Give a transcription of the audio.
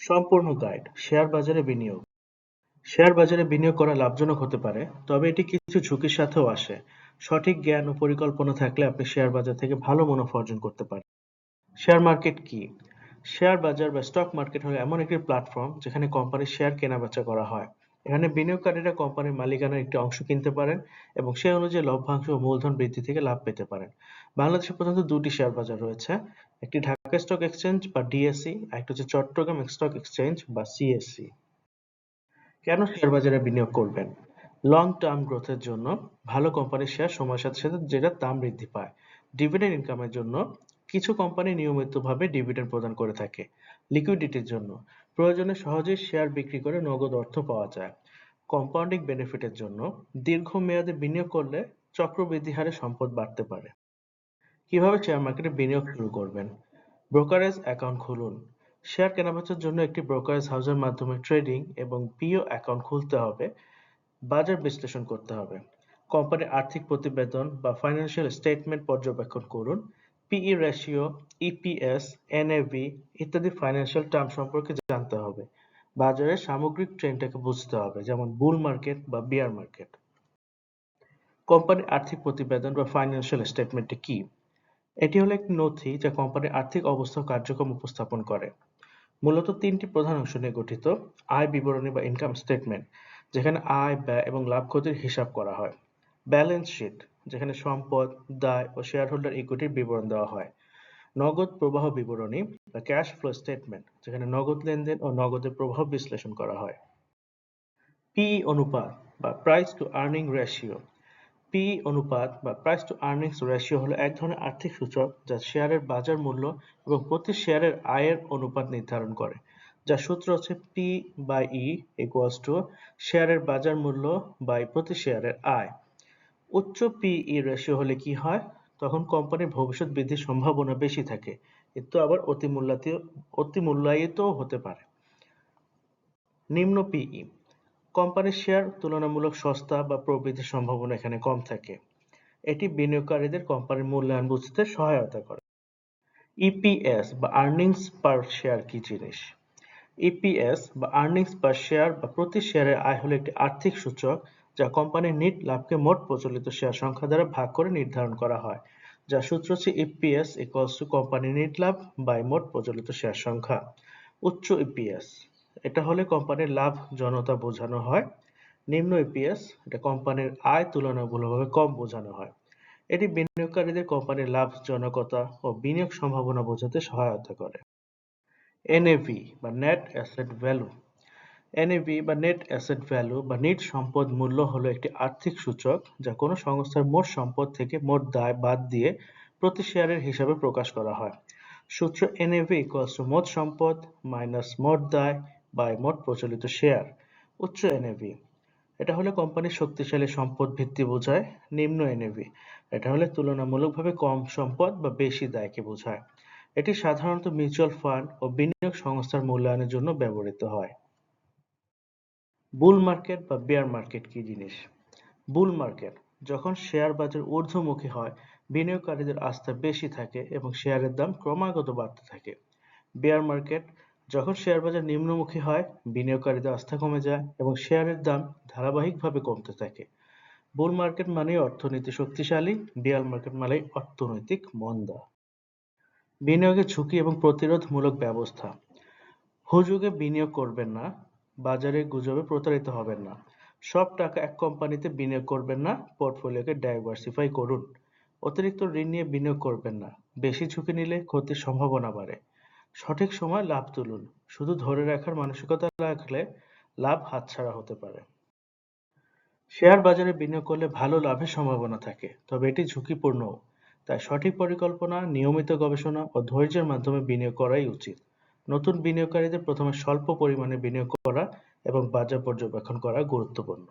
সম্পূর্ণ guide share বাজারে বিনিয়োগ। শেয়ার বাজারে বিনিয়োগ করা লাভজনক হতে পারে, তবে এটি কিছু ঝুঁকির সাথেও আসে। সঠিক জ্ঞান ও পরিকল্পনা থাকলে আপনি শেয়ার বাজার থেকে ভালো মুনাফা অর্জন করতে পারেন। শেয়ার মার্কেট কি? শেয়ার বাজার বা স্টক মার্কেট হলো এমন একটি প্ল্যাটফর্ম যেখানে কোম্পানির শেয়ার কেনাবেচা করা হয়। এখানে বিনিয়োগকারীরা কোম্পানির মালিকানার একটি অংশ কিনতে পারেন এবং সেই অনুযায়ী লভ্যাংশ ও মূলধন বৃদ্ধি থেকে লাভ পেতে পারেন। বাংলাদেশে প্রধানত দুটি শেয়ার বাজার রয়েছে, একটি ঢাকা স্টক এক্সচেঞ্জ বা ডিএসসি আরেকটি হচ্ছে চট্টগ্রাম স্টক এক্সচেঞ্জ বা সিএসসি কেন শেয়ার বাজারে বিনিয়োগ করবেন? লং টার্ম গ্রোথের জন্য ভালো কোম্পানির শেয়ার সময়ের সাথে সাথে যেটার দাম বৃদ্ধি পায়। ডিভিডেন্ড ইনকামের জন্য কিছু কোম্পানি নিয়মিতভাবে ডিভিডেন্ড প্রদান করে থাকে লিকুইডিটির জন্য। প্রয়োজনে সহজেই শেয়ার বিক্রি করে নগদ অর্থ পাওয়া যায়। কম্পাউন্ডিং বেনিফিটের জন্য দীর্ঘমেয়াদে বিনিয়োগ করলে চক্রবৃদ্ধি হারে সম্পদ বাড়তে পারে। কীভাবে শেয়ার মার্কেটে বিনিয়োগ শুরু করবেন? ব্রোকারেজ অ্যাকাউন্ট খুলুন। শেয়ার কেনাবেচার জন্য একটি ব্রোকারেজ হাউসের মাধ্যমে ট্রেডিং এবং পিও অ্যাকাউন্ট খুলতে হবে। বাজার বিশ্লেষণ করতে হবে। কোম্পানির আর্থিক প্রতিবেদন বা ফাইন্যান্সিয়াল স্টেটমেন্ট পর্যবেক্ষণ করুন। পিই রেশিও ইপিএস এনএভি ইত্যাদি ফাইন্যান্সিয়াল টার্ম সম্পর্কে জানতে হবে। বাজারের সামগ্রিক ট্রেন্ডটাকে বুঝতে হবে, যেমন বুল মার্কেট বা বিয়ার মার্কেট কোম্পানির আর্থিক প্রতিবেদন বা ফাইন্যান্সিয়াল স্টেটমেন্টটি কি? এটি হলো একটি নথি যা কোম্পানির আর্থিক অবস্থা কার্যক্রম উপস্থাপন করে। মূলত তিনটি প্রধান অংশ নিয়ে গঠিত আয় বিবরণী বা ইনকাম স্টেটমেন্ট যেখানে আয়, ব্যয় এবং লাভ ক্ষতির হিসাব করা হয়। ব্যালেন্স শিট যেখানে সম্পদ, দায় ও শেয়ার হোল্ডার ইকুইটির বিবরণ দেওয়া হয়। নগদ প্রবাহ বিবরণী বা ক্যাশ ফ্লো স্টেটমেন্ট যেখানে নগদ লেনদেন ও নগদের প্রভাব বিশ্লেষণ করা হয়। পি অনুপাত বা price to earning ratio P অনুপাত বা প্রাইস টু আর্নিংস রেশিও হলো এক ধরনের আর্থিক সূচক যা শেয়ারের বাজার মূল্য এবং প্রতি শেয়ারের আয়ের অনুপাত নির্ধারণ করে। যার সূত্র হচ্ছে P by E equals to শেয়ারের বাজার মূল্য বাই প্রতি শেয়ারের আয়। উচ্চ পিই রেশিও হলে কি হয়? তখন কোম্পানির ভবিষ্যৎ বৃদ্ধির সম্ভাবনা বেশি থাকে। কিন্তু আবার অতি মূল্যায়িত হতে পারে। নিম্ন পিই কোম্পানির শেয়ার তুলনামূলক সস্তা বা প্রবৃদ্ধির সম্ভাবনা এখানে কম থাকে। এটি বিনিয়োগকারীদের কোম্পানির মূল্যায়ন বুঝতে সহায়তা করে। ইপিএস বা আর্নিংস পার শেয়ার কি জিনিস? ইপিএস বা আর্নিংস পার শেয়ার বা প্রতি শেয়ারের আয় হলো একটি আর্থিক সূচক যা কোম্পানির নিট লাভকে মোট প্রচলিত শেয়ার সংখ্যা দ্বারা ভাগ করে নির্ধারণ করা হয় যার সূত্র হচ্ছে E P S equals to কোম্পানির নিট লাভ বাই মোট প্রচলিত শেয়ার সংখ্যা। উচ্চ ইপিএস এটা হলে কোম্পানির লাভ জনতা বোঝানো হয়। নিম্ন ইপিএস এটা কোম্পানির আয় তুলনামূলকভাবে কম বোঝানো হয়। এটি বিনিয়োগকারীদের কোম্পানির লাভজনকতা ও বিনিয়োগ সম্ভাবনা বোঝাতে সহায়তা করে। এনএভি বা net asset value N A V বা নেট অ্যাসেট ভ্যালু বা নিট সম্পদ মূল্য হলো একটি আর্থিক সূচক যা কোনো সংস্থার মোট সম্পদ থেকে মোট দায় বাদ দিয়ে প্রতি শেয়ারের হিসাবে প্রকাশ করা হয়। সূত্র এনএভি ইকুয়ালস টু মোট সম্পদ মাইনাস মোট দায় বাই মোট প্রচলিত শেয়ার। উচ্চ এনএভি এটা হলে কোম্পানির শক্তিশালী সম্পদ ভিত্তি বোঝায়, নিম্ন এনএভি এটা হলে তুলনামূলকভাবে কম সম্পদ বা বেশি দায়কে বোঝায়। এটি সাধারণত মিউচুয়াল ফান্ড ও বিনিয়োগ সংস্থার মূল্যায়নের জন্য ব্যবহৃত হয়। বুল মার্কেট বা বেয়ার মার্কেট কি জিনিস? বুল মার্কেট যখন শেয়ার বাজার ঊর্ধ্বমুখী হয়, বিনিয়োগকারীদের আস্থা বেশি থাকে এবং শেয়ারের দাম ক্রমাগত বাড়তে থাকে। বেয়ার মার্কেট যখন শেয়ার বাজার নিম্নমুখী হয়, বিনিয়োগকারীদের আস্থা কমে যায় এবং শেয়ারের দাম ধারাবাহিকভাবে কমতে থাকে। বুল মার্কেট মানেই অর্থনীতি শক্তিশালী বেয়ার মার্কেট মানেই অর্থনৈতিক মন্দা। বিনিয়োগের ঝুঁকি এবং প্রতিরোধমূলক ব্যবস্থা। হুজুগে বিনিয়োগ করবেন না বাজারে গুজবে প্রতারিত হবেন না। সব টাকা এক কোম্পানিতে বিনিয়োগ করবেন না, পোর্টফোলিওকে ডাইভার্সিফাই করুন। অতিরিক্ত ঋণ নিয়ে বিনিয়োগ করবেন না, বেশি ঝুঁকি নিলে ক্ষতির সম্ভাবনা বাড়ে। সঠিক সময় লাভ তুলুন, শুধু ধরে রাখার মানসিকতা রাখলে লাভ হাতছাড়া হতে পারে। শেয়ার বাজারে বিনিয়োগ করলে ভালো লাভের সম্ভাবনা থাকে, তবে এটি ঝুঁকিপূর্ণও। তাই সঠিক পরিকল্পনা, নিয়মিত গবেষণা ও ধৈর্যের মাধ্যমে বিনিয়োগ করাই উচিত। নতুন বিনিয়োগকারীদের প্রথমে স্বল্প পরিমাণে বিনিয়োগ করা এবং বাজার পর্যবেক্ষণ করা গুরুত্বপূর্ণ।